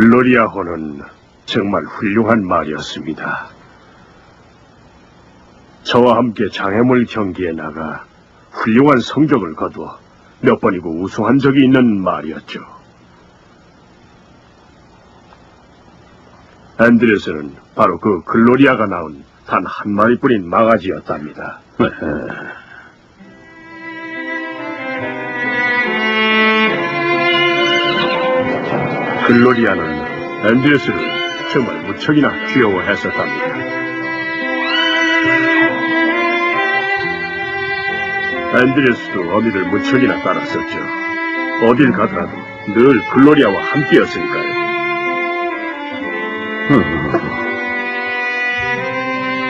글로리아호는 정말 훌륭한 말이었습니다. 저와 함께 장애물 경기에 나가 훌륭한 성적을 거두어 몇 번이고 우승한 적이 있는 말이었죠. 앤드레스는 바로 그 글로리아가 나온 단한 마리뿐인 망아지였답니다. 글로리아는 앤드레스를 정말 무척이나 귀여워했었답니다. 앤드레스도 어미를 무척이나 따랐었죠. 어딜 가더라도 늘 글로리아와 함께였으니까요.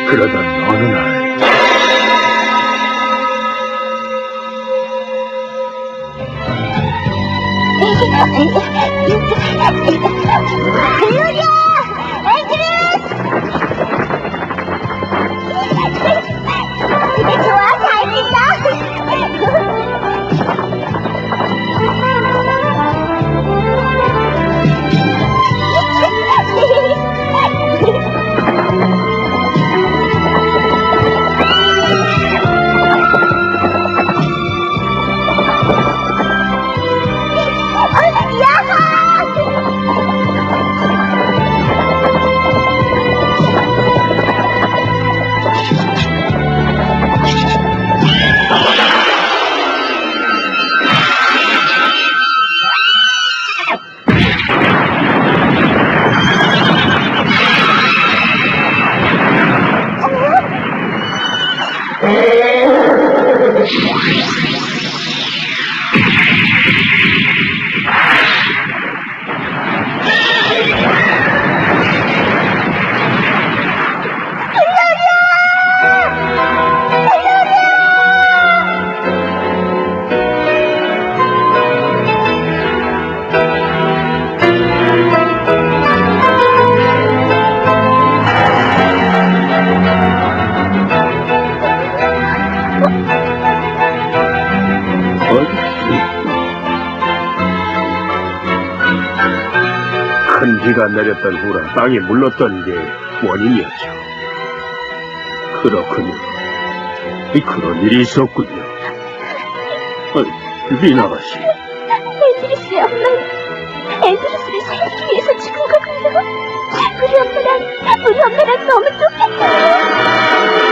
그러던 어느 날 글로리 큰 비가 내렸던 후라 땅이 물렀던 게 원인이었죠. 그렇군요. 이 그런 일이 있었군요. 어, 린 아가씨, 앤드리스의 엄마는 앤드리스를 살리기 위해서 죽은 거군요. 우리 엄마랑 우리 엄마랑 너무 똑같아요.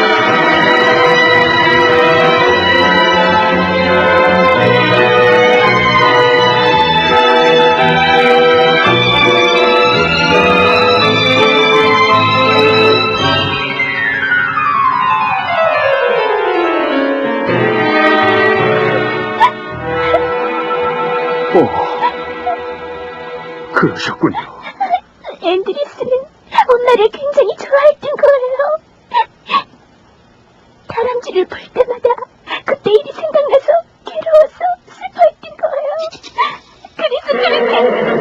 그러셨군요. 앤드리스는 엄마를 굉장히 좋아했던 거예요. 다람쥐를 볼 때마다 그때 일이 생각나서 괴로워서 슬퍼했던 거예요. 그래서 그렇게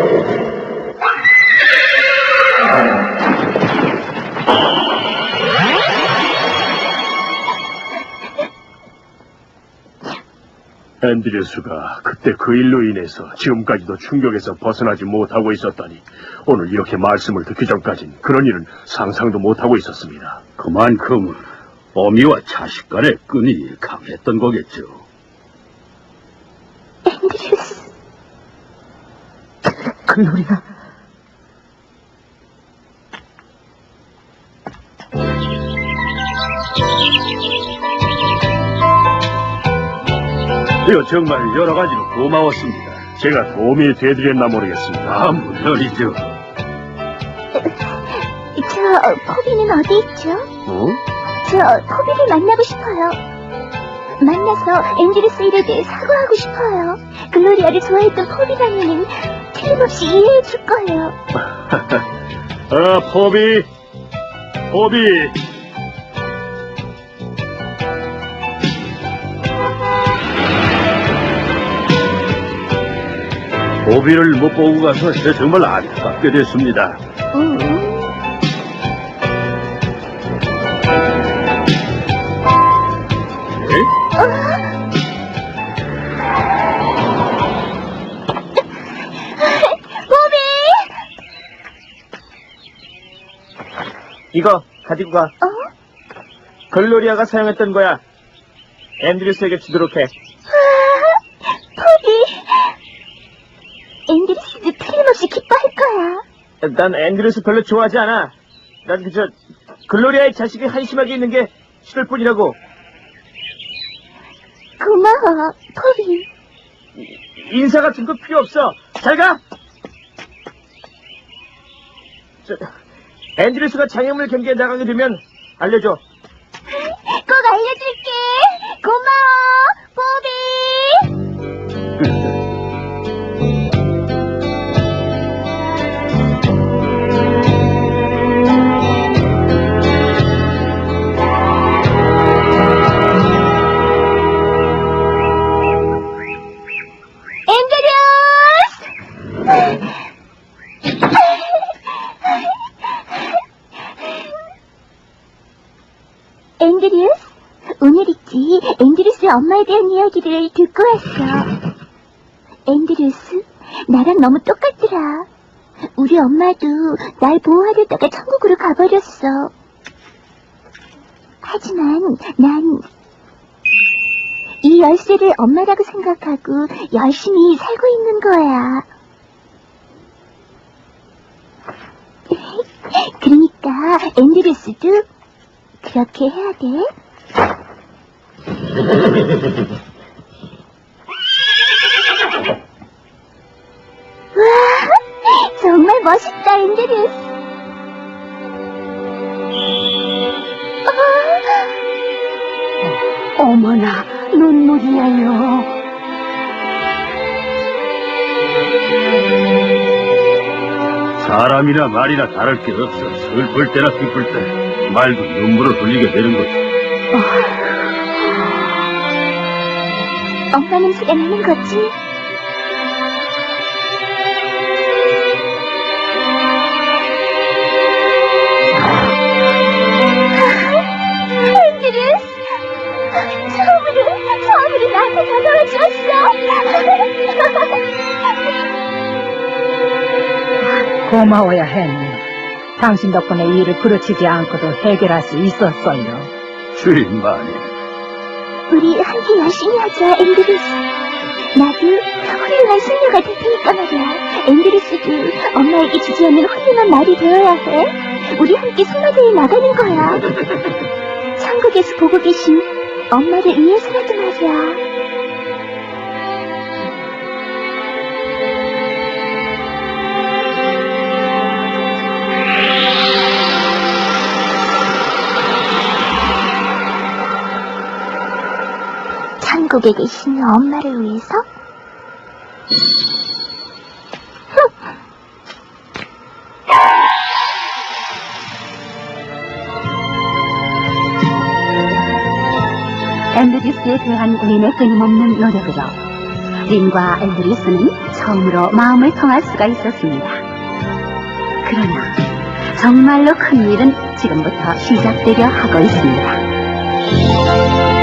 앤드레스가 그때 그 일로 인해서 지금까지도 충격에서 벗어나지 못하고 있었다니 오늘 이렇게 말씀을 듣기 전까진 그런 일은 상상도 못하고 있었습니다. 그만큼 어미와 자식 간의 끈이 강했던 거겠죠. 앤드리스 글로리 아. 이거 정말 여러 가지로 고마웠습니다. 제가 도움이 되드렸나 모르겠습니다. 아, 물론이죠. 저 포비는 어디 있죠? 어? 저 포비를 만나고 싶어요. 만나서 앤드리스 일에 대해 사과하고 싶어요. 글로리아를 좋아했던 포비라면은 틀림없이 이해해 줄 거예요. 아, 포비. 포비. 고비를 못 보고 가서 제가 정말 안타깝게 됐습니다. 고비! 이거 가지고 가. 어? 걸로리아가 사용했던 거야. 앤드류스에게 주도록 해. 난 앤드류스 별로 좋아하지 않아. 난 그저 글로리아의 자식이 한심하게 있는 게 싫을 뿐이라고. 고마워, 포비. 인사 같은 거 필요 없어. 잘 가! 저, 앤드류스가 장애물 경기에 나가게 되면 알려줘. 꼭 알려줄게. 고마워, 앤드류스 엄마에 대한 이야기를 듣고 왔어. 앤드류스, 나랑 너무 똑같더라. 우리 엄마도 날 보호하려다가 천국으로 가버렸어. 하지만 난 이 열쇠를 엄마라고 생각하고 열심히 살고 있는 거야. 그러니까 앤드류스도 그렇게 해야 돼. 와, 정말 멋있다, 앤드류스. 어, 어머나, 눈물이 나요. 사람이나 말이나 다를 게 없어. 슬플 때나 기쁠 때 말도 눈물을 흘리게 되는 거지. 엄마 냄새가 나는 거지? 앤드루스! 처음으로, 처음으로 나한테 다가와 주었어! 고마워요, 헨리. 당신 덕분에 이 일을 그르치지 않고도 해결할 수 있었어요. 주인 마님. 우리 함께 열심히 하자, 앤드루스. 나도 훌륭한 승려가 될 테니까 말이야. 앤드루스도 엄마에게 주지 않는 훌륭한 말이 되어야 해. 우리 함께 소마대에 나가는 거야. 천국에서 보고 계신 엄마를 위해서라도 말이야. 천국에 계신 엄마를 위해서? 앤드리스에 대한 린의 끊임없는 노력으로 린과 앤드리스는 처음으로 마음을 통할 수가 있었습니다. 그러나 정말로 큰 일은 지금부터 시작되려 하고 있습니다.